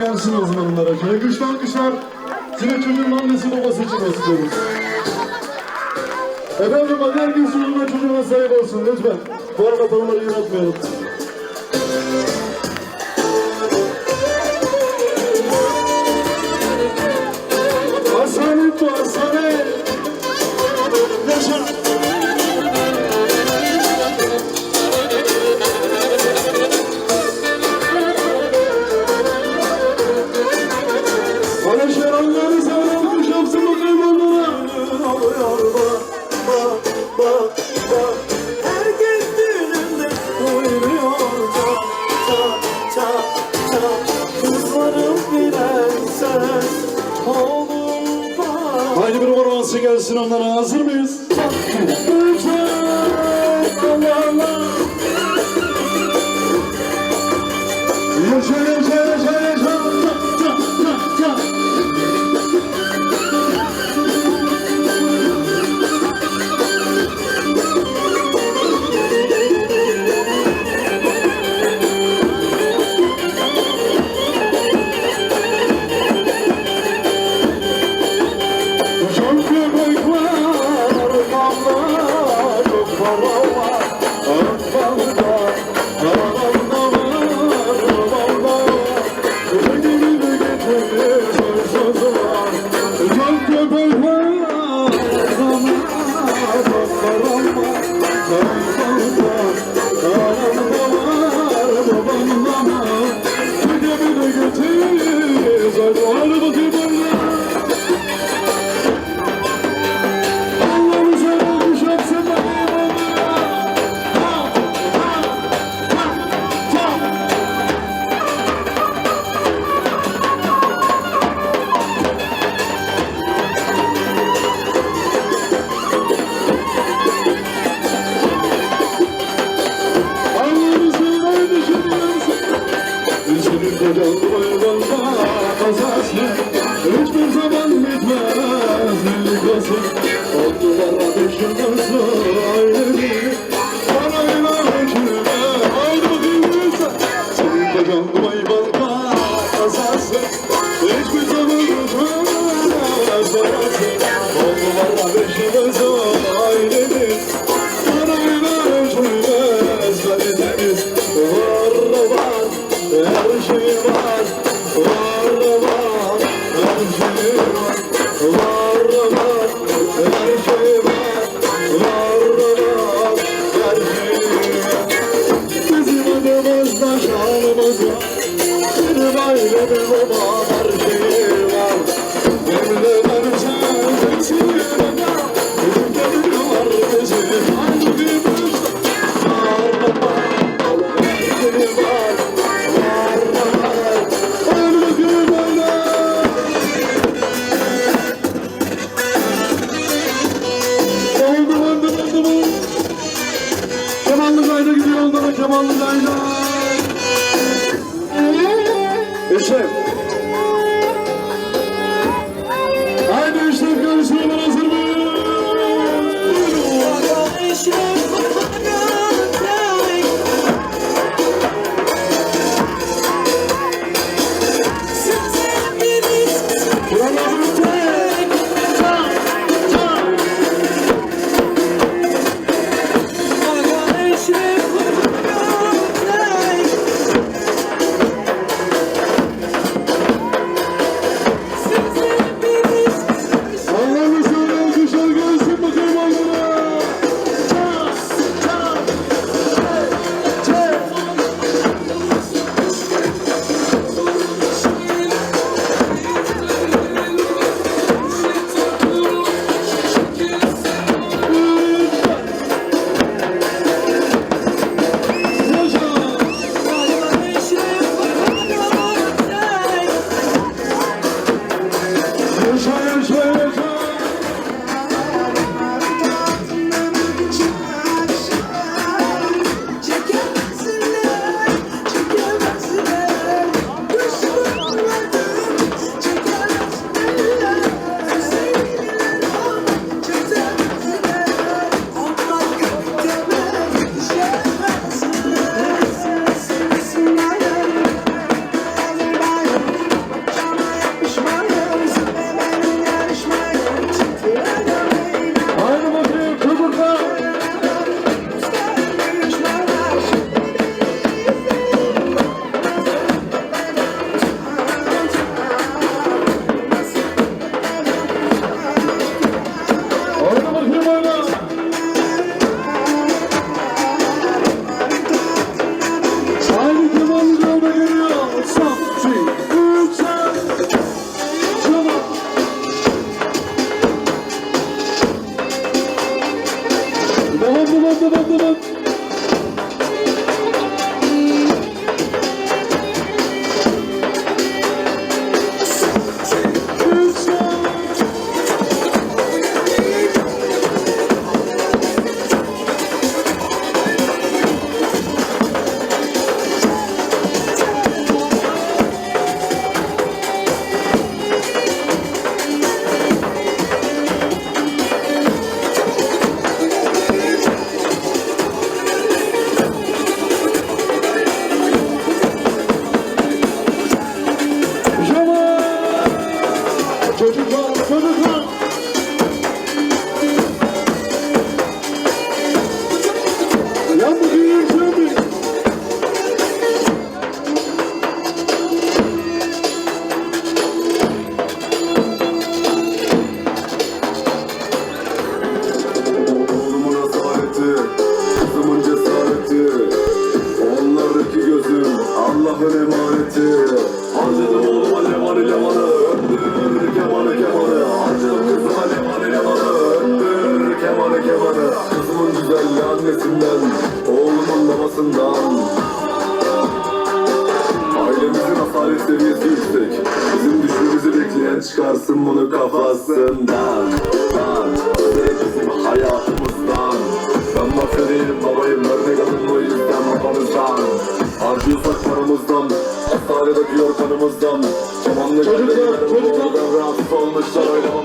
Gelsin o zaman onlara şöyle güçlü alkışlar. Size çocuğun annesi babası için istiyoruz. Efendim hadi herkes çocuğuna çocuğuna sahip olsun lütfen. Bu arada tanımları yaratmayalım. onlara hazır mı?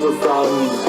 the sun.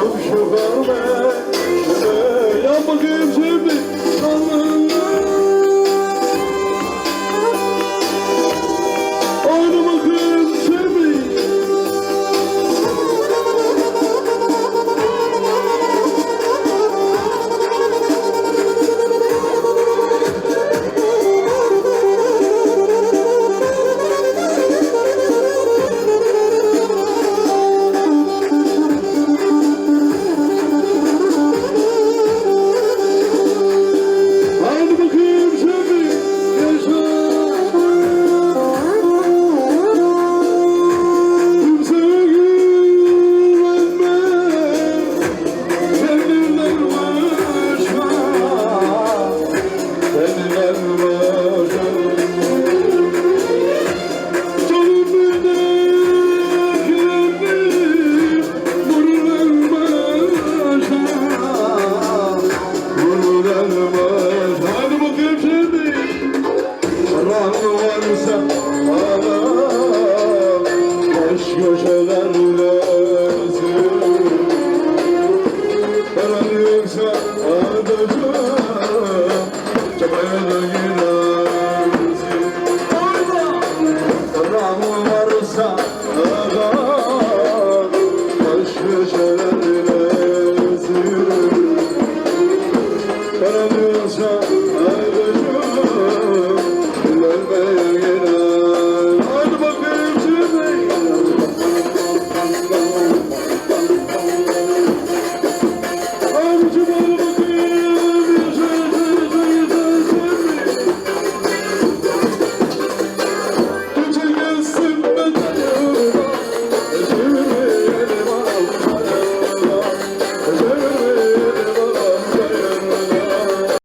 vão jogando Vurulmaz paramıza